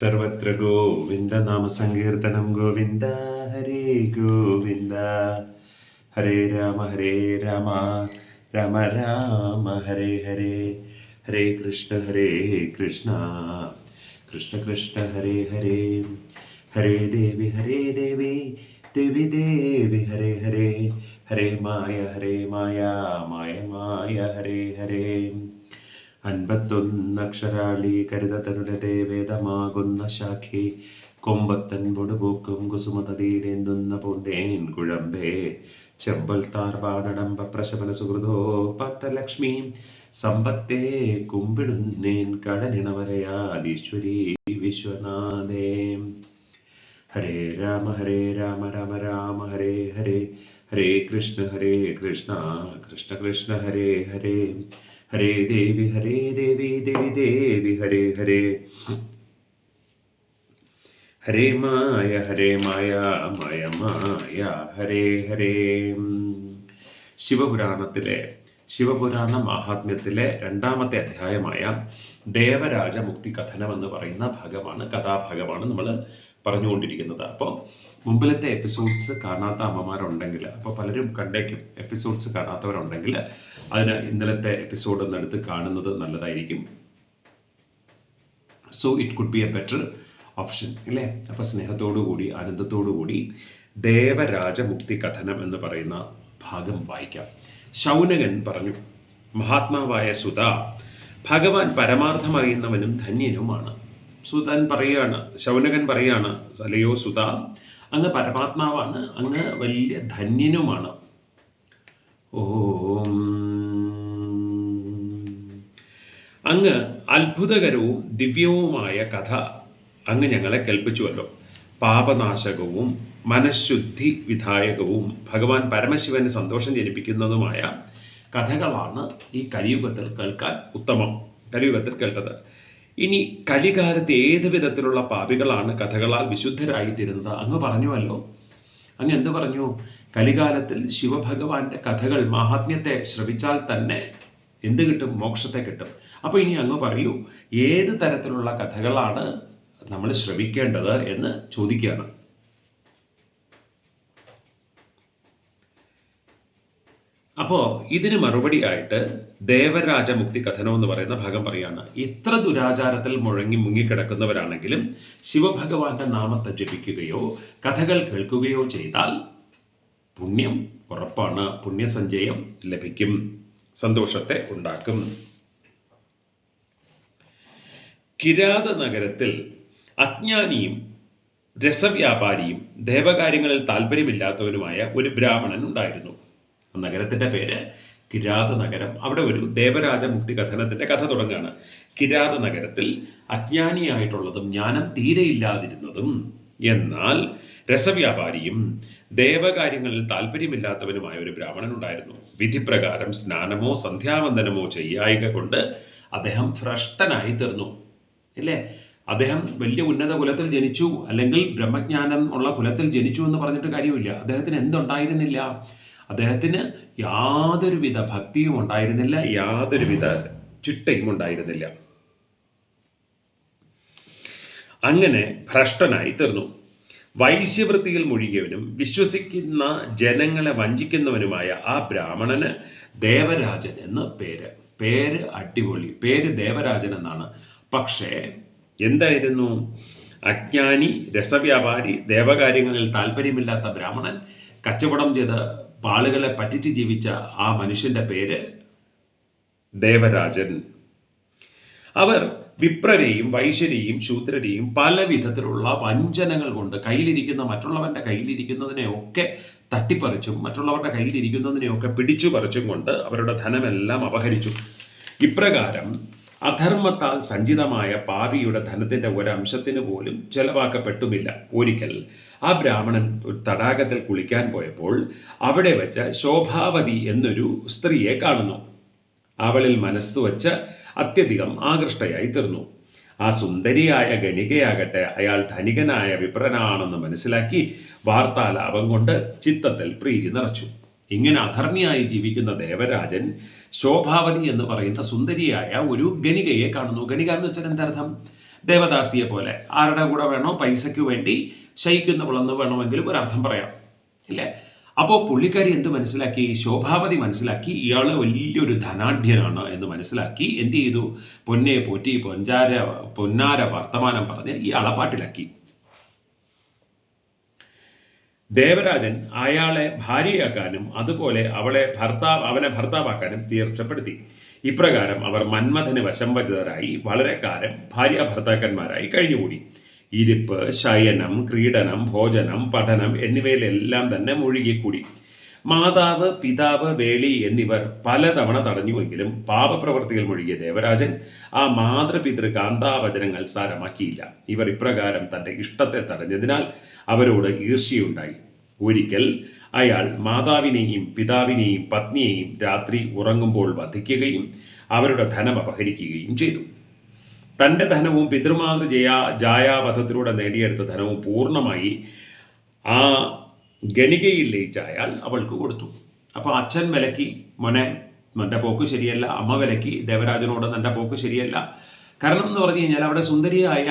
സർവത്ര ഗോവിന്ദ നാമ സങ്കീർത്തനം ഗോവിന്ദ ഹരേ ഗോവിന്ദ ഹരേ രാമ ഹരേ രാമ രാമ രാമ ഹരേ ഹരേ ഹരേ കൃഷ്ണ ഹരേ കൃഷ്ണ കൃഷ്ണ കൃഷ്ണ ഹരേ ഹരേ ഹരേ ദേവി ഹരേ ദേവി ദേവി ദേവി ഹരേ ഹരേ ഹരേ മായ ഹരേ മായ മായ മായ ഹരേ ഹരേ അൻപത്തൊന്നക്ഷരാളി കരുതതരുടെ വേദമാകുന്ന ശാഖി. കൊമ്പത്തൻ പൊടുപൂക്കും കുസുമതീരേന്തുന്ന പൂന്തേൻ കുഴമ്പേ. ചെമ്പൽ താർവാടടമ്പ പ്രശമന സുഹൃതോ പത്തലക്ഷ്മി. സമ്പത്തെ കുമ്പിടുന്നേൻ കടനിണവരയാദീശ്വരി വിശ്വനാഥേ. ഹരേ രാമ ഹരേ രാമ രാമ രാമ ഹരേ ഹരേ. ഹരേ കൃഷ്ണ ഹരേ കൃഷ്ണ കൃഷ്ണ കൃഷ്ണ ഹരേ ഹരേ. ഹരേ ദേവി ഹരേ ദേവി ദേവി ദേവി ഹരേ ഹരേ. ഹരേ മായ ഹരേ മായ മായ മായ ഹരേ ഹരേ. ശിവപുരാണത്തിലെ ശിവപുരാണ മഹാത്മ്യത്തിലെ രണ്ടാമത്തെ അധ്യായമായ ദേവരാജ മുക്തി കഥനം എന്ന് പറയുന്ന ഭാഗമാണ് കഥാഭാഗമാണ് നമ്മൾ പറഞ്ഞുകൊണ്ടിരിക്കുന്നത്. അപ്പോൾ മുമ്പിലത്തെ എപ്പിസോഡ്സ് കാണാത്ത അമ്മമാരുണ്ടെങ്കിൽ അപ്പോൾ പലരും കണ്ടേക്കും എപ്പിസോഡ്സ് കാണാത്തവരുണ്ടെങ്കിൽ അതിന് ഇന്നലത്തെ എപ്പിസോഡ് ഒന്ന് കാണുന്നത് നല്ലതായിരിക്കും. So it could be a better option അല്ലേ അപ്പോൾ സ്നേഹത്തോടു കൂടി ആനന്ദത്തോടു കൂടി ദേവരാജമുക്തി കഥനം എന്ന് പറയുന്ന ഭാഗം വായിക്കാം. ശൗനകൻ പറഞ്ഞു മഹാത്മാവായ സുധ ഭഗവാൻ പരമാർത്ഥമറിയുന്നവനും ധന്യനുമാണ്. സുതൻ പറയുകയാണ് ശൗനകൻ പറയുകയാണ് അല്ലയോ സുത അങ്ങ് പരമാത്മാവാണ് അങ്ങ് വലിയ ധന്യനുമാണ്. ഓം. അങ്ങ് അത്ഭുതകരവും ദിവ്യവുമായ കഥ അങ്ങ് ഞങ്ങളെ കേൾപ്പിച്ചുവല്ലോ. പാപനാശകവും മനഃശുദ്ധി വിധായകവും ഭഗവാൻ പരമശിവന് സന്തോഷം ജനിപ്പിക്കുന്നതുമായ കഥകളാണ് ഈ കലിയുഗത്തിൽ കേൾക്കാൻ ഉത്തമം. കലിയുഗത്തിൽ കേട്ടത്. ഇനി കലികാലത്ത് ഏത് വിധത്തിലുള്ള പാപികളാണ് കഥകളാൽ വിശുദ്ധരായി തീരുന്നത് അങ്ങ് പറഞ്ഞുവല്ലോ. അങ്ങ് എന്ത് പറഞ്ഞു? കലികാലത്തിൽ ശിവഭഗവാന്റെ കഥകൾ മഹാത്മ്യത്തെ ശ്രവിച്ചാൽ തന്നെ എന്ത് കിട്ടും? മോക്ഷത്തെ കിട്ടും. അപ്പോൾ ഇനി അങ്ങ് പറയൂ ഏത് തരത്തിലുള്ള കഥകളാണ് നമ്മൾ ശ്രവിക്കേണ്ടത് എന്ന് ചോദിക്കുകയാണ്. അപ്പോൾ ഇതിന് മറുപടിയായിട്ട് ദേവരാജമുക്തി കഥനം എന്ന് പറയുന്ന ഭാഗം പറയാണ്. ഇത്ര ദുരാചാരത്തിൽ മുഴങ്ങി മുങ്ങിക്കിടക്കുന്നവരാണെങ്കിലും ശിവഭഗവാന്റെ നാമത്തെ ജപിക്കുകയോ കഥകൾ കേൾക്കുകയോ ചെയ്താൽ പുണ്യം ഉറപ്പാണ് പുണ്യസഞ്ചയം ലഭിക്കും സന്തോഷത്തെ ഉണ്ടാക്കും. കിരാത നഗരത്തിൽ അജ്ഞാനിയും രസവ്യാപാരിയും ദേവകാര്യങ്ങളിൽ താല്പര്യമില്ലാത്തവനുമായ ഒരു ബ്രാഹ്മണൻ ഉണ്ടായിരുന്നു. നഗരത്തിന്റെ പേര് കിരാത നഗരം. അവിടെ ഒരു ദേവരാജ മുക്തി കഥനത്തിന്റെ കഥ തുടങ്ങുകയാണ് കിരാത നഗരത്തിൽ അജ്ഞാനിയായിട്ടുള്ളതും ജ്ഞാനം തീരെയില്ലാതിരുന്നതും എന്നാൽ രസവ്യാപാരിയും ദേവകാര്യങ്ങളിൽ താല്പര്യമില്ലാത്തവനുമായ ഒരു ബ്രാഹ്മണൻ ഉണ്ടായിരുന്നു വിധിപ്രകാരം സ്നാനമോ സന്ധ്യാവന്ദനമോ ചെയ്യായിക കൊണ്ട് അദ്ദേഹം ഭ്രഷ്ടനായി തീർന്നു ഇല്ലേ? അദ്ദേഹം വലിയ ഉന്നത കുലത്തിൽ ജനിച്ചു അല്ലെങ്കിൽ ബ്രഹ്മജ്ഞാനം ഉള്ള കുലത്തിൽ ജനിച്ചു എന്ന് പറഞ്ഞിട്ട് കാര്യമില്ല. അദ്ദേഹത്തിന് എന്തുണ്ടായിരുന്നില്ല? അദ്ദേഹത്തിന് യാതൊരുവിധ ഭക്തിയും ഉണ്ടായിരുന്നില്ല യാതൊരുവിധ ചിട്ടയും ഉണ്ടായിരുന്നില്ല. അങ്ങനെ ഭ്രഷ്ടനായി തീർന്നു. വൈശ്യവൃത്തിയിൽ മുഴുകിയവനും വിശ്വസിക്കുന്ന ജനങ്ങളെ വഞ്ചിക്കുന്നവനുമായ ആ ബ്രാഹ്മണന് ദേവരാജൻ എന്ന് പേര് പേര് അടിപൊളി പേര് ദേവരാജൻ എന്നാണ്. പക്ഷേ എന്തായിരുന്നു? അജ്ഞാനി രസവ്യാപാരി ദേവകാര്യങ്ങളിൽ താല്പര്യമില്ലാത്ത ബ്രാഹ്മണൻ കച്ചവടം ചെയ്ത് ആളുകളെ പറ്റിച്ച് ജീവിച്ച ആ മനുഷ്യന്റെ പേര് ദേവരാജൻ. അവർ വിപ്രരെയും വൈശ്യരെയും ശൂദ്രരെയും പല വിധത്തിലുള്ള വഞ്ചനകൾ കൊണ്ട് കയ്യിലിരിക്കുന്ന മറ്റുള്ളവന്റെ കയ്യിലിരിക്കുന്നതിനെയൊക്കെ തട്ടിപ്പറിച്ചും മറ്റുള്ളവരുടെ കയ്യിലിരിക്കുന്നതിനെയൊക്കെ പിടിച്ചു പറിച്ചും കൊണ്ട് അവരുടെ ധനമെല്ലാം അപഹരിച്ചു. ഇപ്രകാരം അധർമ്മത്താൽ സഞ്ചിതമായ പാപിയുടെ ധനത്തിന്റെ ഒരംശത്തിന് പോലും ചെലവാക്കപ്പെട്ടുമില്ല. ഒരിക്കൽ ആ ബ്രാഹ്മണൻ ഒരു തടാകത്തിൽ കുളിക്കാൻ പോയപ്പോൾ അവിടെ വെച്ച് ശോഭാവതി എന്നൊരു സ്ത്രീയെ കാണുന്നു. അവളിൽ മനസ്സ് വച്ച് അത്യധികം ആകൃഷ്ടയായി തീർന്നു. ആ സുന്ദരിയായ ഗണികയാകട്ടെ അയാൾ ധനികനായ വിപ്രനാണെന്ന് മനസ്സിലാക്കി വാർത്താലാപം കൊണ്ട് ചിത്തത്തിൽ പ്രീതി നിറച്ചു. ഇങ്ങനെ അധർമ്മിയായി ജീവിക്കുന്ന ദേവരാജൻ ശോഭാവതി എന്ന് പറയുന്ന സുന്ദരിയായ ഒരു ഗണികയെ കാണുന്നു. ഗണിക എന്ന് വെച്ചാൽ എന്തർത്ഥം ദേവദാസിയെ പോലെ. ആരുടെ കൂടെ വേണോ പൈസയ്ക്ക് വേണ്ടി ശയിക്കുന്നവളെന്ന് വേണമെങ്കിലും ഒരർത്ഥം പറയാം. ഇല്ലേ? അപ്പോൾ പുള്ളിക്കാരി എന്ത് മനസ്സിലാക്കി? ശോഭാവതി മനസ്സിലാക്കി. ഇയാൾ വലിയൊരു ധനാഢ്യനാണ് എന്ന് മനസ്സിലാക്കി. എന്ത് ചെയ്തു? പൊന്നെ പോറ്റി പൊഞ്ചാര പൊന്നാര വർത്തമാനം പറഞ്ഞ് ഈ അളപ്പാട്ടിലാക്കി ദേവരാജൻ അയാളെ ഭാര്യയാക്കാനും അതുപോലെ അവളെ ഭർത്താവ് അവനെ ഭർത്താവാക്കാനും തീർച്ചപ്പെടുത്തി. ഇപ്രകാരം അവർ മന്മഥന് വശംവരിതരായി വളരെ കാലം ഭാര്യ ഭർത്താക്കന്മാരായി കഴിഞ്ഞുകൂടി. ഇരിപ്പ് ശയനം ക്രീഡനം ഭോജനം പഠനം എന്നിവയിലെല്ലാം തന്നെ മുഴുകിക്കൂടി. മാതാവ് പിതാവ് വേളി എന്നിവർ പലതവണ തടഞ്ഞുവെങ്കിലും പാപപ്രവർത്തികൾ മുഴുകിയ ദേവരാജൻ ആ മാതൃപിതൃ കാന്താവചനങ്ങൾ സാരമാക്കിയില്ല. ഇവർ ഇപ്രകാരം തന്റെ ഇഷ്ടത്തെ തടഞ്ഞതിനാൽ അവരോട് ഈർഷ്യയുണ്ടായി ഒരിക്കൽ അയാൾ മാതാവിനെയും പിതാവിനെയും പത്നിയെയും രാത്രി ഉറങ്ങുമ്പോൾ വധിക്കുകയും അവരുടെ ധനം അപഹരിക്കുകയും ചെയ്തു. തന്റെ ധനവും പിതൃമാതൃ ജയാ ജായാവധത്തിലൂടെ നേടിയെടുത്ത ധനവും പൂർണമായി ആ ഗണികയിൽ ലയിച്ച അയാൾ അവൾക്ക് കൊടുത്തു. അപ്പോൾ അച്ഛൻ വിലക്കി മോനെ എന്റെ പോക്ക് ശരിയല്ല. അമ്മ വിലക്കി ദേവരാജനോട് എന്റെ പോക്ക് ശരിയല്ല. കാരണം എന്ന് പറഞ്ഞു കഴിഞ്ഞാൽ അവിടെ സുന്ദരിയായ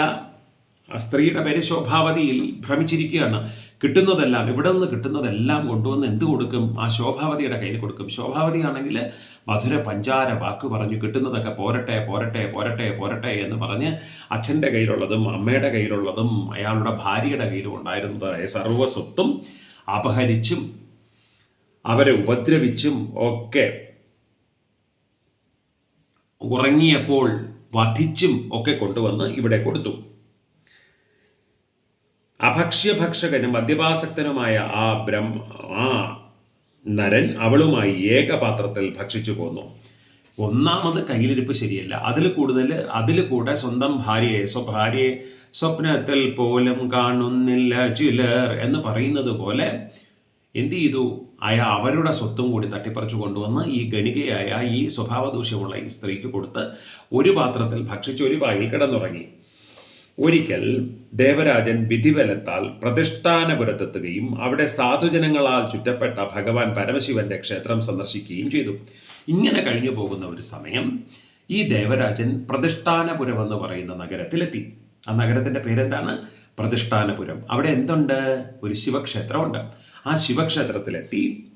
സ്ത്രീയുടെ പേര് ശോഭാവതിയിൽ ഭ്രമിച്ചിരിക്കുകയാണ്. കിട്ടുന്നതെല്ലാം ഇവിടെ നിന്ന് കിട്ടുന്നതെല്ലാം കൊണ്ടുവന്ന് എന്ത് കൊടുക്കും? ആ ശോഭാവതിയുടെ കയ്യിൽ കൊടുക്കും. ശോഭാവതി ആണെങ്കിൽ മധുര പഞ്ചാര വാക്ക് പറഞ്ഞു കിട്ടുന്നതൊക്കെ പോരട്ടെ പോരട്ടെ പോരട്ടെ പോരട്ടെ എന്ന് പറഞ്ഞ് അച്ഛന്റെ കയ്യിലുള്ളതും അമ്മയുടെ കയ്യിലുള്ളതും അയാളുടെ ഭാര്യയുടെ കയ്യിലും ഉണ്ടായിരുന്നതായ സർവസ്വത്തും അപഹരിച്ചും അവരെ ഉപദ്രവിച്ചും ഒക്കെ ഉറങ്ങിയപ്പോൾ വധിച്ചും ഒക്കെ കൊണ്ടുവന്ന് ഇവിടെ കൊടുത്തു. അഭക്ഷ്യഭക്ഷകനും മദ്യപാസക്തനുമായ ആ ബ്രഹ്മ ആ നരൻ അവളുമായി ഏകപാത്രത്തിൽ ഭക്ഷിച്ചു പോന്നു. ഒന്നാമത് കയ്യിലിരിപ്പ് ശരിയല്ല. അതിൽ കൂടുതൽ അതിൽ കൂടെ സ്വന്തം ഭാര്യയെ സ്വഭാര്യയെ സ്വപ്നത്തിൽ പോലും കാണുന്നില്ല ചിലർ എന്ന് പറയുന്നത് പോലെ എന്ത് ചെയ്തു? അയാൾ അവരുടെ സ്വത്തും കൂടി തട്ടിപ്പറിച്ചു കൊണ്ടുവന്ന് ഈ ഗണികയായ ഈ സ്വഭാവദൂഷ്യമുള്ള ഈ സ്ത്രീക്ക് കൊടുത്ത് ഒരു പാത്രത്തിൽ ഭക്ഷിച്ച് ഒരു വായിൽ കിടന്നുറങ്ങി. ഒരിക്കൽ ദേവരാജൻ വിധിബലത്താൽ പ്രതിഷ്ഠാനപുരത്തെത്തുകയും അവിടെ സാധുജനങ്ങളാൽ ചുറ്റപ്പെട്ട ഭഗവാൻ പരമശിവന്റെ ക്ഷേത്രം സന്ദർശിക്കുകയും ചെയ്തു. ഇങ്ങനെ കഴിഞ്ഞു പോകുന്ന ഒരു സമയം ഈ ദേവരാജൻ പ്രതിഷ്ഠാനപുരം എന്ന് പറയുന്ന നഗരത്തിലെത്തി. ആ നഗരത്തിന്റെ പേരെന്താണ്? പ്രതിഷ്ഠാനപുരം. അവിടെ എന്തുണ്ട്? ഒരു ശിവക്ഷേത്രമുണ്ട്. ആ ശിവക്ഷേത്രത്തിലെത്തി.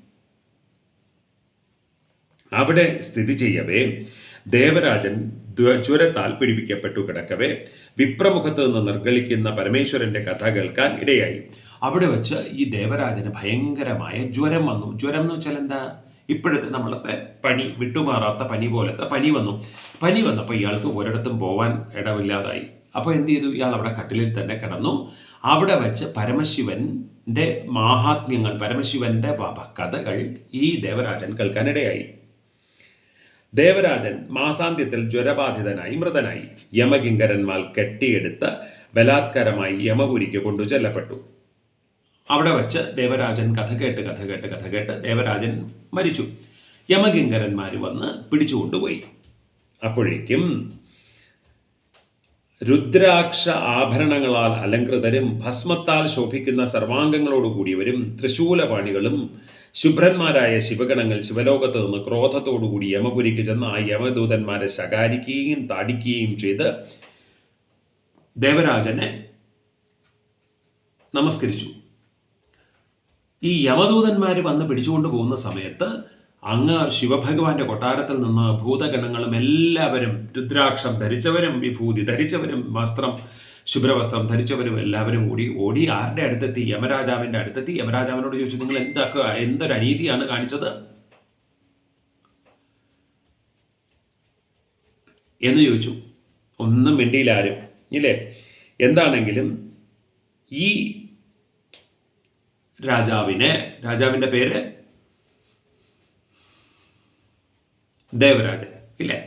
അവിടെ സ്ഥിതി ചെയ്യവേ ദേവരാജൻ ദ്വ- ജ്വരത്താൽ പിടിപ്പിക്കപ്പെട്ടു കിടക്കവേ. വിപ്രമുഖത്ത് നിന്ന് നിർഗളിക്കുന്ന പരമേശ്വരന്റെ കഥ കേൾക്കാൻ ഇടയായി. അവിടെ വെച്ച് ഈ ദേവരാജന് ഭയങ്കരമായ ജ്വരം വന്നു. ജ്വരം എന്ന് വെച്ചാൽ എന്താ? ഇപ്പോഴത്തെ നമ്മളത്തെ പനി വിട്ടുമാറാത്ത പനി പോലത്തെ പനി വന്നു. പനി വന്നപ്പോൾ ഇയാൾക്ക് ഒരിടത്തും പോവാൻ ഇടമില്ലാതായി അപ്പോൾ എന്ത് ചെയ്തു? ഇയാൾ അവിടെ കട്ടിലിൽ തന്നെ കിടന്നു. അവിടെ വെച്ച് പരമശിവന്റെ മാഹാത്മ്യങ്ങൾ പരമശിവന്റെ കഥകൾ ഈ ദേവരാജൻ കേൾക്കാനിടയായി ദേവരാജൻ മാസാന്ത്യത്തിൽ ജ്വരബാധിതനായി മൃതനായി. യമകിങ്കരന്മാർ കെട്ടിയെടുത്ത് ബലാത്കാരമായി യമപുരിക്ക് കൊണ്ടു ചെല്ലപ്പെട്ടു. അവിടെ വച്ച് ദേവരാജൻ കഥ കേട്ട് കഥ കേട്ട് കഥ കേട്ട് ദേവരാജൻ മരിച്ചു. യമകിങ്കരന്മാർ വന്ന് പിടിച്ചുകൊണ്ടുപോയി. അപ്പോഴേക്കും രുദ്രാക്ഷ ആഭരണങ്ങളാൽ അലങ്കൃതരും ഭസ്മത്താൽ ശോഭിക്കുന്ന സർവാംഗങ്ങളോടുകൂടിയവരും തൃശൂലപാണികളും ശുഭ്രന്മാരായ ശിവഗണങ്ങൾ ശിവലോകത്ത് നിന്ന് ക്രോധത്തോടുകൂടി യമപുരിക്ക് ചെന്ന് ആ യമദൂതന്മാരെ ശകാരിക്കുകയും താടിക്കുകയും ചെയ്ത് ദേവരാജനെ നമസ്കരിച്ചു. ഈ യമദൂതന്മാർ വന്ന് പിടിച്ചുകൊണ്ട് പോകുന്ന സമയത്ത് അങ്ങ് ശിവഭഗവാന്റെ കൊട്ടാരത്തിൽ നിന്ന് ഭൂതഗണങ്ങളും എല്ലാവരും രുദ്രാക്ഷം ധരിച്ചവരും വിഭൂതി ധരിച്ചവരും വസ്ത്രം ശുഭ്രവസ്ത്രം ധരിച്ചവരും എല്ലാവരും കൂടി ഓടി ആരുടെ അടുത്തെത്തി? യമരാജാവിന്റെ അടുത്തെത്തി. യമരാജാവിനോട് ചോദിച്ചു നിങ്ങൾ എന്തൊക്കെ എന്തൊരു അനീതിയാണ് കാണിച്ചത്? എന്ന് ചോദിച്ചു. ഒന്നും മിണ്ടിയില്ല ആരും. ഇല്ലേ? എന്താണെങ്കിലും ഈ രാജാവിനെ രാജാവിന്റെ പേര് ദേവരാജൻ ഇല്ലേ?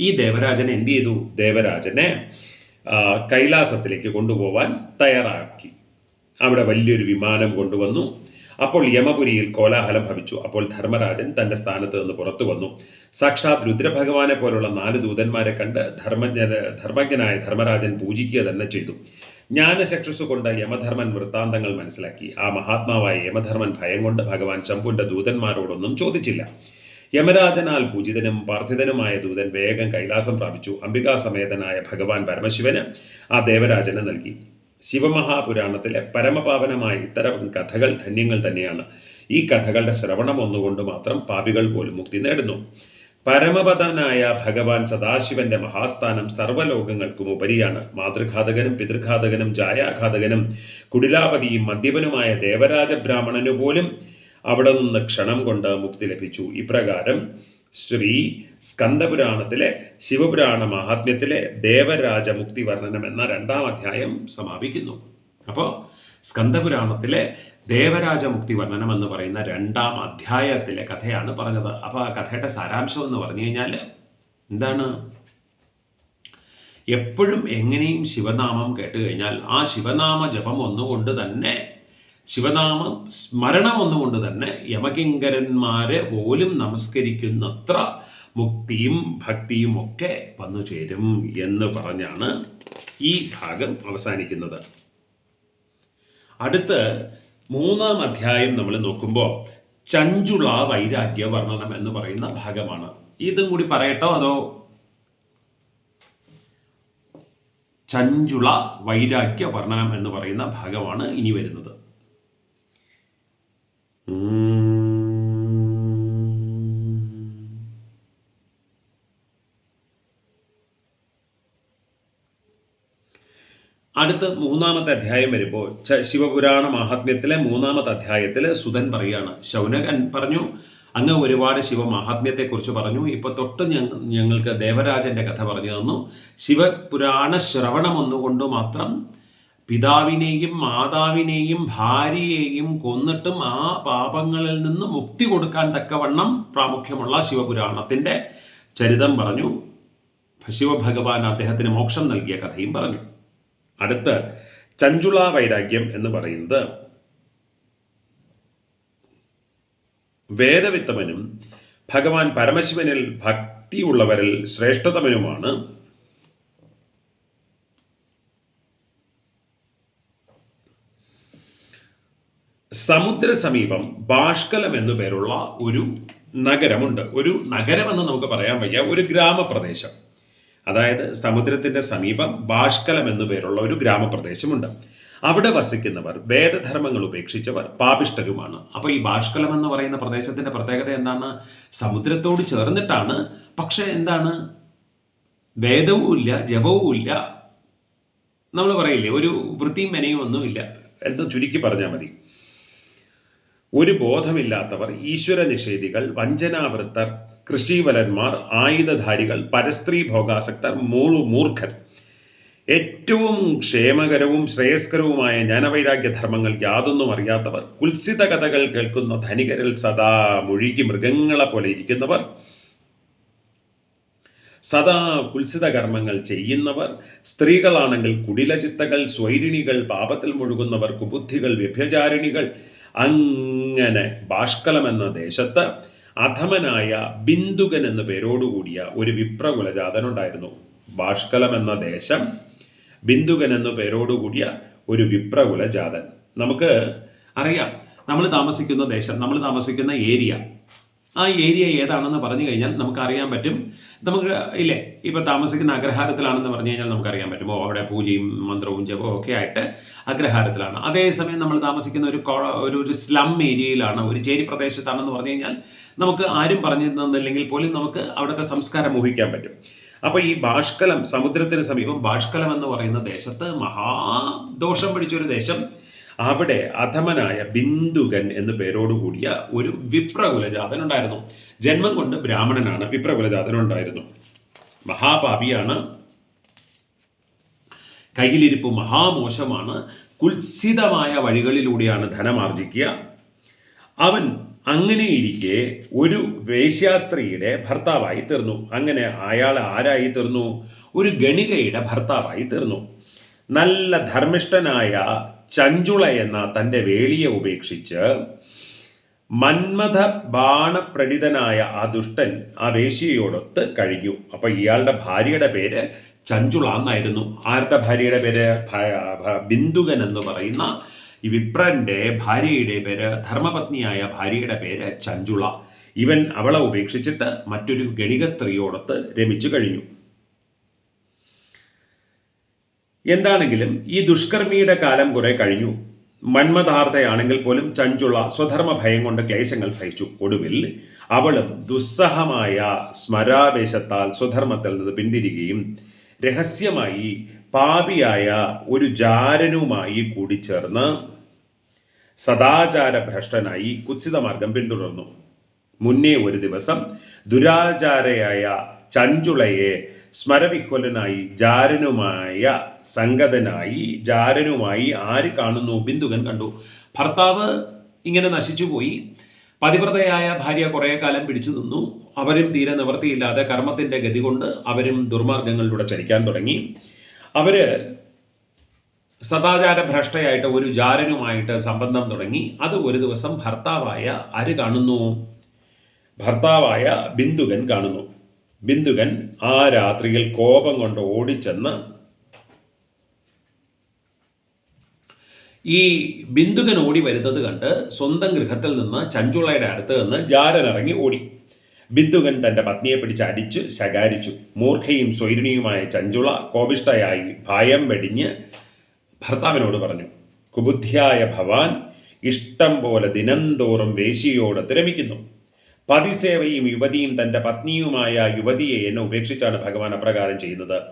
ഈ ദേവരാജൻ എന്ത് ചെയ്തു? ദേവരാജനെ കൈലാസത്തിലേക്ക് കൊണ്ടുപോവാൻ തയ്യാറാക്കി. അവിടെ വലിയൊരു വിമാനം കൊണ്ടുവന്നു. അപ്പോൾ യമപുരിയിൽ കോലാഹലം ഭവിച്ചു. അപ്പോൾ ധർമ്മരാജൻ തന്റെ സ്ഥാനത്ത് നിന്ന് പുറത്തു വന്നു. സാക്ഷാത് രുദ്രഭഗവാനെ പോലുള്ള നാല് ദൂതന്മാരെ കണ്ട് ധർമ്മജ്ഞ ധർമ്മജ്ഞനായ ധർമ്മരാജൻ പൂജിക്കുക തന്നെ ചെയ്തു. ജ്ഞാനചക്ഷുസ് കൊണ്ട് യമധർമ്മൻ വൃത്താന്തങ്ങൾ മനസ്സിലാക്കി. ആ മഹാത്മാവായ യമധർമ്മൻ ഭയം കൊണ്ട് ഭഗവാൻ ശംഭുവിന്റെ ദൂതന്മാരോടൊന്നും ചോദിച്ചില്ല. യമരാജനാൽ പൂജിതനും പാർത്ഥിതനുമായ ദൂതൻ വേഗം കൈലാസം പ്രാപിച്ചു. അംബികാസമേതനായ ഭഗവാൻ പരമശിവന് ആ ദേവരാജന് നൽകി. ശിവമഹാപുരാണത്തിലെ പരമപാവനമായ ഇത്തരം കഥകൾ ധന്യങ്ങൾ തന്നെയാണ്. ഈ കഥകളുടെ ശ്രവണം ഒന്നുകൊണ്ട് മാത്രം പാപികൾ പോലും മുക്തി നേടുന്നു. പരമപദനായ ഭഗവാൻ സദാശിവന്റെ മഹാസ്ഥാനം സർവലോകങ്ങൾക്കും ഉപരിയാണ്. മാതൃഘാതകനും പിതൃഘാതകനും ജായാഘാതകനും കുടിലാപതിയും മദ്യപനുമായ ദേവരാജ ബ്രാഹ്മണനു പോലും അവിടെ നിന്ന് ക്ഷണം കൊണ്ട് മുക്തി ലഭിച്ചു. ഇപ്രകാരം ശ്രീ സ്കന്ദപുരാണത്തിലെ ശിവപുരാണ മഹാത്മ്യത്തിലെ ദേവരാജ മുക്തി വർണനം എന്ന രണ്ടാം അധ്യായം സമാപിക്കുന്നു. അപ്പോൾ സ്കന്ദപുരാണത്തിലെ ദേവരാജ മുക്തി വർണനം എന്ന് പറയുന്ന രണ്ടാം അധ്യായത്തിലെ കഥയാണ് പറഞ്ഞത്. അപ്പോൾ ആ കഥയുടെ സാരാംശം എന്ന് പറഞ്ഞു കഴിഞ്ഞാൽ എന്താണ്? എപ്പോഴും എങ്ങനെയും ശിവനാമം കേട്ട് കഴിഞ്ഞാൽ ആ ശിവനാമ ജപം ഒന്നുകൊണ്ട് തന്നെ ശിവനാമം സ്മരണം ഒന്നുകൊണ്ട് തന്നെ യമകിങ്കരന്മാരെ പോലും നമസ്കരിക്കുന്നത്ര മുക്തിയും ഭക്തിയും ഒക്കെ വന്നു ചേരും എന്ന് പറഞ്ഞാണ് ഈ ഭാഗം അവസാനിക്കുന്നത്. അടുത്ത് മൂന്നാം അധ്യായം നമ്മൾ നോക്കുമ്പോൾ ചഞ്ചുള വൈരാഗ്യ വർണനം എന്ന് പറയുന്ന ഭാഗമാണ്. ഇതും കൂടി പറയട്ടോ അതോ? ചഞ്ചുള വൈരാഗ്യ വർണനം എന്ന് പറയുന്ന ഭാഗമാണ് ഇനി വരുന്നത്. അടുത്ത മൂന്നാമത്തെ അധ്യായം വരുമ്പോൾ ശിവപുരാണ മഹാത്മ്യത്തിലെ മൂന്നാമത്തെ അധ്യായത്തിൽ സുധൻ പറയുകയാണ് ശൗനകൻ പറഞ്ഞു അങ്ങ് ഒരുപാട് ശിവമഹാത്മ്യത്തെക്കുറിച്ച് പറഞ്ഞു. ഇപ്പോൾ തൊട്ട് ഞങ്ങൾക്ക് ദേവരാജന്റെ കഥ പറഞ്ഞു തന്നു. ശിവപുരാണ ശ്രവണം ഒന്നുകൊണ്ട് മാത്രം പിതാവിനെയും മാതാവിനെയും ഭാര്യയെയും കൊന്നിട്ടും ആ പാപങ്ങളിൽ നിന്ന് മുക്തി കൊടുക്കാൻ തക്കവണ്ണം പ്രാമുഖ്യമുള്ള ശിവപുരാണത്തിന്റെ ചരിതം പറഞ്ഞു. ശിവഭഗവാൻ അദ്ദേഹത്തിന് മോക്ഷം നൽകിയ കഥയും പറഞ്ഞു. അടുത്ത് ചഞ്ചുള വൈരാഗ്യം എന്ന് പറയുന്നത് വേദവിത്തമനും ഭഗവാൻ പരമശിവനിൽ ഭക്തിയുള്ളവരിൽ ശ്രേഷ്ഠതമനുമാണ് സമുദ്ര സമീപം ബാഷ്കലം എന്നു പേരുള്ള ഒരു നഗരമുണ്ട്. ഒരു നഗരമെന്ന് നമുക്ക് പറയാൻ വയ്യ. ഒരു ഗ്രാമപ്രദേശം. അതായത് സമുദ്രത്തിന്റെ സമീപം ബാഷ്കലം എന്നു പേരുള്ള ഒരു ഗ്രാമപ്രദേശമുണ്ട്. അവിടെ വസിക്കുന്നവർ വേദധർമ്മങ്ങൾ ഉപേക്ഷിച്ചവർ പാപിഷ്ടരുമാണ് അപ്പോൾ ഈ ബാഷ്കലം എന്ന് പറയുന്ന പ്രദേശത്തിന്റെ പ്രത്യേകത എന്താണ്? സമുദ്രത്തോട് ചേർന്നിട്ടാണ്. പക്ഷേ എന്താണ്? വേദവും ഇല്ല ജപവും ഇല്ല. നമ്മൾ പറയില്ലേ ഒരു വൃത്തിയും മെനയും ഒന്നുമില്ല. എന്ന് ചുരുക്കി പറഞ്ഞാൽ മതി. ഒരു ബോധമില്ലാത്തവർ ഈശ്വര നിഷേധികൾ വഞ്ചനാവൃത്തർ കൃഷിവലന്മാർ ആയുധധാരികൾ പരസ്ത്രീ ഭോഗാസക്തർ മൂളു മൂർഖർ ഏറ്റവും ക്ഷേമകരവും ശ്രേയസ്കരവുമായ ജ്ഞാനവൈരാഗ്യധർമ്മങ്ങൾ യാതൊന്നും അറിയാത്തവർ കുത്സിത കഥകൾ കേൾക്കുന്ന ധനികരിൽ സദാ മുഴുകി മൃഗങ്ങളെ പോലെ ഇരിക്കുന്നവർ സദാ കുത്സിത കർമ്മങ്ങൾ ചെയ്യുന്നവർ സ്ത്രീകളാണെങ്കിൽ കുടിലചിത്തകൾ സ്വൈരിണികൾ പാപത്തിൽ മുഴുകുന്നവർ കുബുദ്ധികൾ വ്യഭ്യചാരിണികൾ അങ്ങനെ ബാഷ്കലം എന്ന ദേശത്ത് അധമനായ ബിന്ദുകൻ എന്ന പേരോടുകൂടിയ ഒരു വിപ്രകുലജാതനുണ്ടായിരുന്നു. ബാഷ്കലം എന്ന ദേശം ബിന്ദുകൻ എന്ന പേരോടുകൂടിയ ഒരു വിപ്രകുലജാതൻ. നമുക്ക് അറിയാം നമ്മൾ താമസിക്കുന്ന ദേശം നമ്മൾ താമസിക്കുന്ന ഏരിയ ആ ഏരിയ ഏതാണെന്ന് പറഞ്ഞു കഴിഞ്ഞാൽ നമുക്ക് അറിയാൻ പറ്റും. നമുക്ക് ഇല്ലേ ഇപ്പോൾ താമസിക്കുന്ന അഗ്രഹാരത്തിലാണെന്ന് പറഞ്ഞു കഴിഞ്ഞാൽ നമുക്കറിയാൻ പറ്റും. ഓ അവിടെ പൂജയും മന്ത്രവും ജപവും ഒക്കെ ആയിട്ട് അഗ്രഹാരത്തിലാണ്. അതേസമയം നമ്മൾ താമസിക്കുന്ന ഒരു ഒരു ഒരു സ്ലം ഏരിയയിലാണ് ഒരു ചേരി പ്രദേശത്താണെന്ന് പറഞ്ഞു കഴിഞ്ഞാൽ നമുക്ക് ആരും പറഞ്ഞു തന്നില്ലെങ്കിൽ പോലും നമുക്ക് അവിടുത്തെ സംസ്കാരം ഊഹിക്കാൻ പറ്റും. അപ്പോൾ ഈ ബാഷ്കലം സമുദ്രത്തിന് സമീപം ബാഷ്കലം എന്ന് പറയുന്ന ദേശത്ത് മഹാദോഷം പിടിച്ചൊരു ദേശം അവിടെ അധമനായ ബിന്ദുകൻ എന്നു പേരോടുകൂടിയ ഒരു വിപ്രകുലജാതൻ ഉണ്ടായിരുന്നു ജന്മം കൊണ്ട് ബ്രാഹ്മണനാണ് വിപ്രകുലജാതൻ ഉണ്ടായിരുന്നു മഹാപാപിയാണ്. കയ്യിലിരിപ്പ് മഹാമോശമാണ്. കുത്സിതമായ വഴികളിലൂടെയാണ് ധനമാർജിക്കുക അവൻ അങ്ങനെയിരിക്കെ ഒരു വേശ്യാസ്ത്രീയുടെ ഭർത്താവായി തീർന്നു. അങ്ങനെ അയാൾ ആരായി തീർന്നു? ഒരു ഗണികയുടെ ഭർത്താവായി തീർന്നു. നല്ല ധർമ്മിഷ്ഠനായ ചഞ്ചുള എന്ന തന്റെ വേളിയെ ഉപേക്ഷിച്ച് മന്മഥ ബാണപ്രണിതനായ ആ ദുഷ്ടൻ ആ വേശിയയോടൊത്ത് കഴിഞ്ഞു. അപ്പൊ ഇയാളുടെ ഭാര്യയുടെ പേര് ചഞ്ചുള എന്നായിരുന്നു. ആരുടെ ഭാര്യയുടെ പേര്? ബിന്ദുകൻ എന്ന് പറയുന്ന ഈ വിപ്രന്റെ ഭാര്യയുടെ പേര് ധർമ്മപത്നിയായ ഭാര്യയുടെ പേര് ചഞ്ചുള. ഇവൻ അവളെ ഉപേക്ഷിച്ചിട്ട് മറ്റൊരു ഗണിക സ്ത്രീയോടൊത്ത് രമിച്ചു കഴിഞ്ഞു. എന്താണെങ്കിലും ഈ ദുഷ്കർമ്മിയുടെ കാലം കുറെ കഴിഞ്ഞു. മന്മഥാർത്ഥയാണെങ്കിൽ പോലും ചഞ്ചുള സ്വധർമ്മ ഭയം കൊണ്ട് ക്ലേശങ്ങൾ സഹിച്ചു. ഒടുവിൽ അവളും ദുസ്സഹമായ സ്മരാവേശത്താൽ സ്വധർമ്മത്തിൽ നിന്ന് പിന്തിരികയും രഹസ്യമായി പാപിയായ ഒരു ജാരനുമായി കൂടിച്ചേർന്ന് സദാചാര ഭ്രഷ്ടനായി കുത്സിതമാർഗം പിന്തുടർന്നു. മുന്നേ ഒരു ദിവസം ദുരാചാരയായ ചഞ്ചുളയെ സ്മരവിഹ്വലനായി ജാരനുമായ സംഗതനായി ജാരനുമായി ആര് കാണുന്നു? ബിന്ദുകൻ കണ്ടു. ഭർത്താവ് ഇങ്ങനെ നശിച്ചുപോയി പതിവ്രതയായ ഭാര്യ കുറേ കാലം പിടിച്ചു നിന്നു. അവരും തീരെ നിവർത്തിയില്ലാതെ കർമ്മത്തിന്റെ ഗതി കൊണ്ട് അവരും ദുർമാർഗങ്ങളിലൂടെ ചരിക്കാൻ തുടങ്ങി. അവർ സദാചാര ഭ്രഷ്ടയായിട്ട് ഒരു ജാരനുമായിട്ട് സംബന്ധം തുടങ്ങി. അത് ഒരു ദിവസം ഭർത്താവായ ആര് കാണുന്നു? ഭർത്താവായ ബിന്ദുകൻ കാണുന്നു. ബിന്ദുകൻ ആ രാത്രിയിൽ കോപം കൊണ്ട് ഓടിച്ചെന്ന് ഈ ബിന്ദുകൻ ഓടി വരുന്നത് കണ്ട് സ്വന്തം ഗൃഹത്തിൽ നിന്ന് ചഞ്ചുളയുടെ അടുത്ത് നിന്ന് ജാരൻ ഇറങ്ങി ഓടി. ബിന്ദുകൻ തന്റെ പത്നിയെ പിടിച്ച് അടിച്ചു ശകാരിച്ചു. മൂർഖയും സ്വൈരിണിയുമായ ചഞ്ചുള കോപിഷ്ടയായി ഭയം വെടിഞ്ഞ് ഭർത്താവിനോട് പറഞ്ഞു കുബുദ്ധിയായ ഭവാൻ ഇഷ്ടം പോലെ ദിനംതോറും വേശിയോട് തിരമിക്കുന്നു. പതിസേവയും യുവതിയും തന്റെ പത്നിയുമായ യുവതിയെ എന്നെ ഉപേക്ഷിച്ചാണ് ഭഗവാൻ അപ്രകാരം ചെയ്യുന്നത്.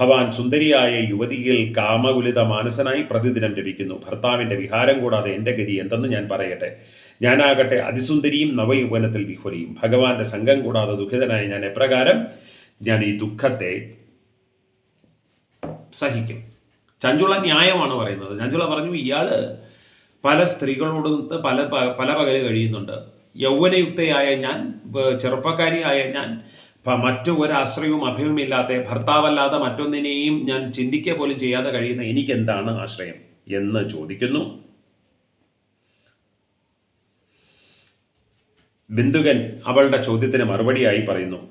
ഭവാൻ സുന്ദരിയായ യുവതിയിൽ കാമകുലിത മാനസനായി പ്രതിദിനം ലഭിക്കുന്നു. ഭർത്താവിന്റെ വിഹാരം കൂടാതെ എന്റെ ഗതി എന്തെന്ന് ഞാൻ പറയട്ടെ. ഞാനാകട്ടെ അതിസുന്ദരിയും നവയൗവനത്തിൽ വിഹ്വലിയും ഭഗവാന്റെ സംഘം കൂടാതെ ദുഃഖിതനായ ഞാൻ എപ്രകാരം ഞാൻ ഈ ദുഃഖത്തെ സഹിക്കും. ചഞ്ചുള ന്യായമാണ് പറയുന്നത്. ചഞ്ചുള പറഞ്ഞു ഇയാൾ പല സ്ത്രീകളോടൊത്ത് പല പല പകൽ കഴിയുന്നുണ്ട്. യൗവനയുക്തയായ ഞാൻ ചെറുപ്പക്കാരിയായ ഞാൻ മറ്റു ഒരാശ്രയവും അഭയവുമില്ലാത്ത ഭർത്താവല്ലാതെ മറ്റൊന്നിനെയും ഞാൻ ചിന്തിക്കുക പോലും ചെയ്യാതെ കഴിയുന്ന എനിക്കെന്താണ് ആശ്രയം എന്ന് ചോദിക്കുന്നു. ബിന്ദുകൻ അവളുടെ ചോദ്യത്തിന് മറുപടിയായി പറയുന്നു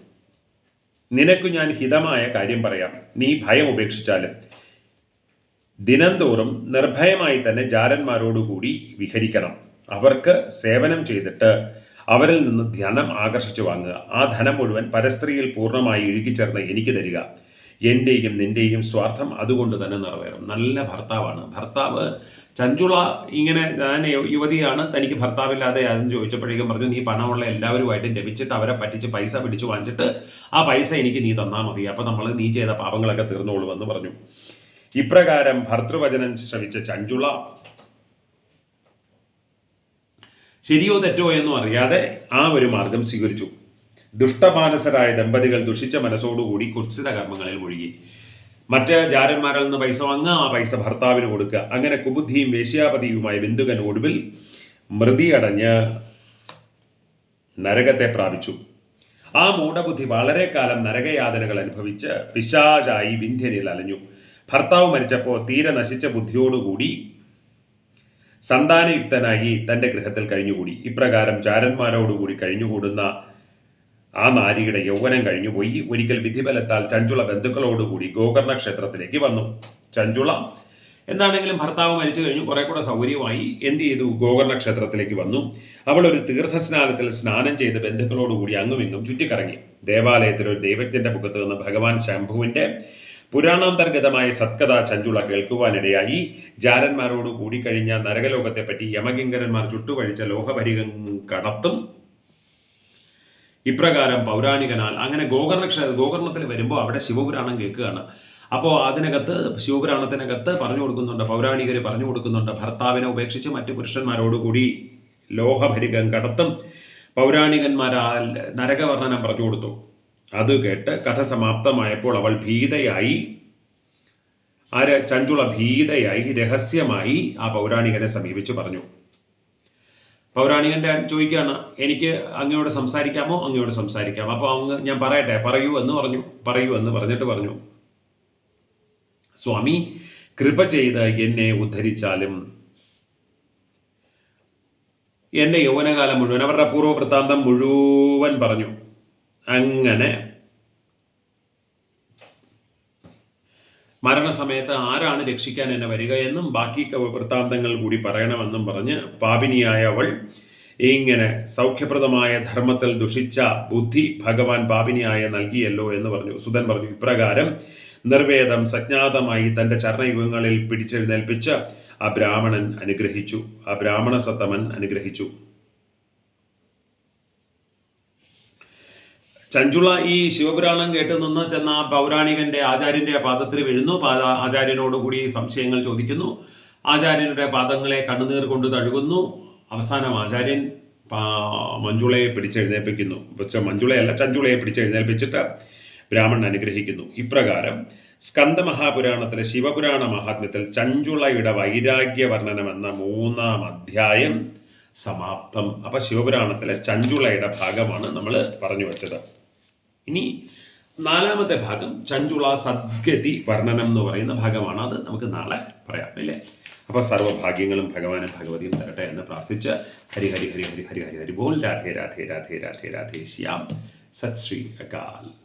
നിനക്ക് ഞാൻ ഹിതമായ കാര്യം പറയാം. നീ ഭയം ഉപേക്ഷിച്ചാലും. ദിനംതോറും നിർഭയമായി തന്നെ ജാരന്മാരോടുകൂടി വിഹരിക്കണം. അവർക്ക് സേവനം ചെയ്തിട്ട് അവരിൽ നിന്ന് ധനം ആകർഷിച്ചു വാങ്ങുക. ആ ധനം മുഴുവൻ പരസ്ത്രീയിൽ പൂർണമായി ഇഴുകിച്ചേർന്ന് എനിക്ക് തരിക. എന്റെയും നിന്റെയും സ്വാർത്ഥം അതുകൊണ്ട് തന്നെ നിറവേറും. നല്ല ഭർത്താവാണ്. ഭർത്താവ് ചഞ്ചുള ഇങ്ങനെ ഞാൻ യുവതിയാണ് തനിക്ക് ഭർത്താവില്ലാതെ ആരും ചോദിച്ചപ്പോഴേക്കും പറഞ്ഞു നീ പണമുള്ള എല്ലാവരുമായിട്ട് ലഭിച്ചിട്ട് അവരെ പറ്റിച്ച് പൈസ പിടിച്ചു വാങ്ങിച്ചിട്ട് ആ പൈസ എനിക്ക് നീ തന്നാൽ മതി. അപ്പോൾ നമ്മൾ നീ ചെയ്ത പാപങ്ങളൊക്കെ തീർന്നോളൂ തീർന്നോളുമെന്ന് പറഞ്ഞു. ഇപ്രകാരം ഭർത്തൃവചനം ശ്രമിച്ച ചഞ്ചുള ശരിയോ തെറ്റോ എന്നും അറിയാതെ ആ ഒരു മാർഗം സ്വീകരിച്ചു. ദുഷ്ടമാനസരായ ദമ്പതികൾ ദുഷിച്ച മനസ്സോടുകൂടി കുത്സിത കർമ്മങ്ങളിൽ മുഴുകി. മറ്റ് ജാരന്മാരിൽ നിന്ന് പൈസ വാങ്ങുക ആ പൈസ ഭർത്താവിന് കൊടുക്കുക. അങ്ങനെ കുബുദ്ധിയും വേശ്യാപതിയുമായ ബിന്ദുകൻ ഒടുവിൽ മൃതിയടഞ്ഞ് നരകത്തെ പ്രാപിച്ചു. ആ മൂഢബുദ്ധി വളരെ കാലം നരകയാതനകൾ അനുഭവിച്ച് പിശാചായി വിന്ധ്യനിൽ അലഞ്ഞു. ഭർത്താവ് മരിച്ചപ്പോൾ തീരെ നശിച്ച ബുദ്ധിയോടുകൂടി സന്താനയുക്തനായി തന്റെ ഗൃഹത്തിൽ കഴിഞ്ഞുകൂടി. ഇപ്രകാരം ചാരന്മാരോടുകൂടി കഴിഞ്ഞുകൂടുന്ന ആ നാരിയുടെ യൗവനം കഴിഞ്ഞുപോയി. ഒരിക്കൽ വിധിബലത്താൽ ചഞ്ചുള ബന്ധുക്കളോടുകൂടി ഗോകർണ ക്ഷേത്രത്തിലേക്ക് വന്നു. ചഞ്ചുള എന്താണെങ്കിലും ഭർത്താവ് മരിച്ചു കഴിഞ്ഞു. കുറെ കൂടെ സൗകര്യമായി എന്ത് ചെയ്തു? ഗോകർണ ക്ഷേത്രത്തിലേക്ക് വന്നു. അവൾ ഒരു തീർത്ഥസ്നാനത്തിൽ സ്നാനം ചെയ്ത് ബന്ധുക്കളോടുകൂടി അങ്ങുമിങ്ങും ചുറ്റിക്കറങ്ങി. ദേവാലയത്തിൽ ഒരു ദൈവത്തിന്റെ മുഖത്ത് നിന്ന് ഭഗവാൻ ശംഭുവിന്റെ പുരാണാന്തർഗതമായ സത്കഥ ചഞ്ചുള കേൾക്കുവാനിടയായി. ജാരന്മാരോട് കൂടിക്കഴിഞ്ഞ നരകലോകത്തെപ്പറ്റി യമകിങ്കരന്മാർ ചുട്ടുകഴിച്ച ലോഹപരികം കടത്തും. ഇപ്രകാരം പൗരാണികനാൽ അങ്ങനെ ഗോകർണ ഗോകർണത്തിൽ വരുമ്പോൾ അവിടെ ശിവപുരാണം കേൾക്കുകയാണ്. അപ്പോൾ അതിനകത്ത് ശിവപുരാണത്തിനകത്ത് പറഞ്ഞു കൊടുക്കുന്നുണ്ട് പൗരാണികർ പറഞ്ഞു കൊടുക്കുന്നുണ്ട് ഭർത്താവിനെ ഉപേക്ഷിച്ച് മറ്റു പുരുഷന്മാരോടുകൂടി ലോഹഭരികം കടത്തും. പൗരാണികന്മാരാൽ നരകവർണനം പറഞ്ഞു കൊടുത്തു. അത് കേട്ട് കഥ സമാപ്തമായപ്പോൾ അവൾ ഭീതയായി. ആര്? ചഞ്ചുള ഭീതയായി രഹസ്യമായി ആ പൗരാണികനെ സമീപിച്ചു പറഞ്ഞു. പൗരാണികന്റെ ചോദിക്കുകയാണ് എനിക്ക് അങ്ങയോട് സംസാരിക്കാമോ? അങ്ങയോട് സംസാരിക്കാം. അപ്പോൾ അങ്ങ് ഞാൻ പറയട്ടെ പറയൂ എന്ന് പറഞ്ഞു പറയൂ എന്ന് പറഞ്ഞിട്ട് പറഞ്ഞു. സ്വാമി കൃപ ചെയ്ത് എന്നെ ഉദ്ധരിച്ചാലും എന്റെ യൗവനകാലം മുഴുവൻ അവരുടെ പൂർവവൃത്താന്തം മുഴുവൻ പറഞ്ഞു. അങ്ങനെ. മരണസമയത്ത് ആരാണ് രക്ഷിക്കാൻ എന്നെ വരിക എന്നും ബാക്കി വൃത്താന്തങ്ങൾ കൂടി പറയണമെന്നും പറഞ്ഞ് പാപിനിയായ അവൾ ഇങ്ങനെ സൗഖ്യപ്രദമായ ധർമ്മത്തിൽ ദുഷിച്ച ബുദ്ധി ഭഗവാൻ പാപിനിയായ നൽകിയല്ലോ എന്ന് പറഞ്ഞു. സുധൻ പറഞ്ഞു ഇപ്രകാരം നിർവേദം സജ്ഞാതമായി തന്റെ ചരണയുഗങ്ങളിൽ പിടിച്ചെഴുന്നേൽപ്പിച്ച് ആ ബ്രാഹ്മണൻ അനുഗ്രഹിച്ചു. ആ ബ്രാഹ്മണ സത്തമൻ അനുഗ്രഹിച്ചു. ചഞ്ചുള ഈ ശിവപുരാണം കേട്ട് നിന്ന് ചെന്ന ആ പൗരാണികന്റെ ആചാര്യന്റെ പാദത്തിൽ വീഴുന്നു. ആചാര്യനോടുകൂടി സംശയങ്ങൾ ചോദിക്കുന്നു. ആചാര്യനുടെ പാദങ്ങളെ കണ്ണുനീർ കൊണ്ട് തഴുകുന്നു. അവസാനം ആചാര്യൻ മഞ്ജുളയെ പിടിച്ചെഴുന്നേൽപ്പിക്കുന്നു. മഞ്ജുളയല്ല ചഞ്ചുളയെ പിടിച്ചെഴുന്നേൽപ്പിച്ചിട്ട് ബ്രാഹ്മണൻ അനുഗ്രഹിക്കുന്നു. ഇപ്രകാരം സ്കന്ദമഹാപുരാണത്തിലെ ശിവപുരാണ മഹാത്മ്യത്തിൽ ചഞ്ചുളയുടെ വൈരാഗ്യ വർണനം എന്ന മൂന്നാം അധ്യായം സമാപ്തം. അപ്പൊ ശിവപുരാണത്തിലെ ചഞ്ചുളയുടെ ഭാഗമാണ് നമ്മൾ പറഞ്ഞു വെച്ചത്. ഇനി നാലാമത്തെ ഭാഗം ചഞ്ചുള സദ്ഗതി വർണനം എന്ന് പറയുന്ന ഭാഗമാണ്. അത് നമുക്ക് നാളെ പറയാം അല്ലേ? അപ്പൊ സർവഭാഗ്യങ്ങളും ഭഗവാനും ഭഗവതിയും തരട്ടെ എന്ന് പ്രാർത്ഥിച്ച് ഹരി ഹരി ഹരി ഹരി ഹരി ഹരി ഹരി ബോൾ. രാധേ രാധേ രാധേ രാധേ രാധേ ശ്യാം. സത് ശ്രീ അകാൽ.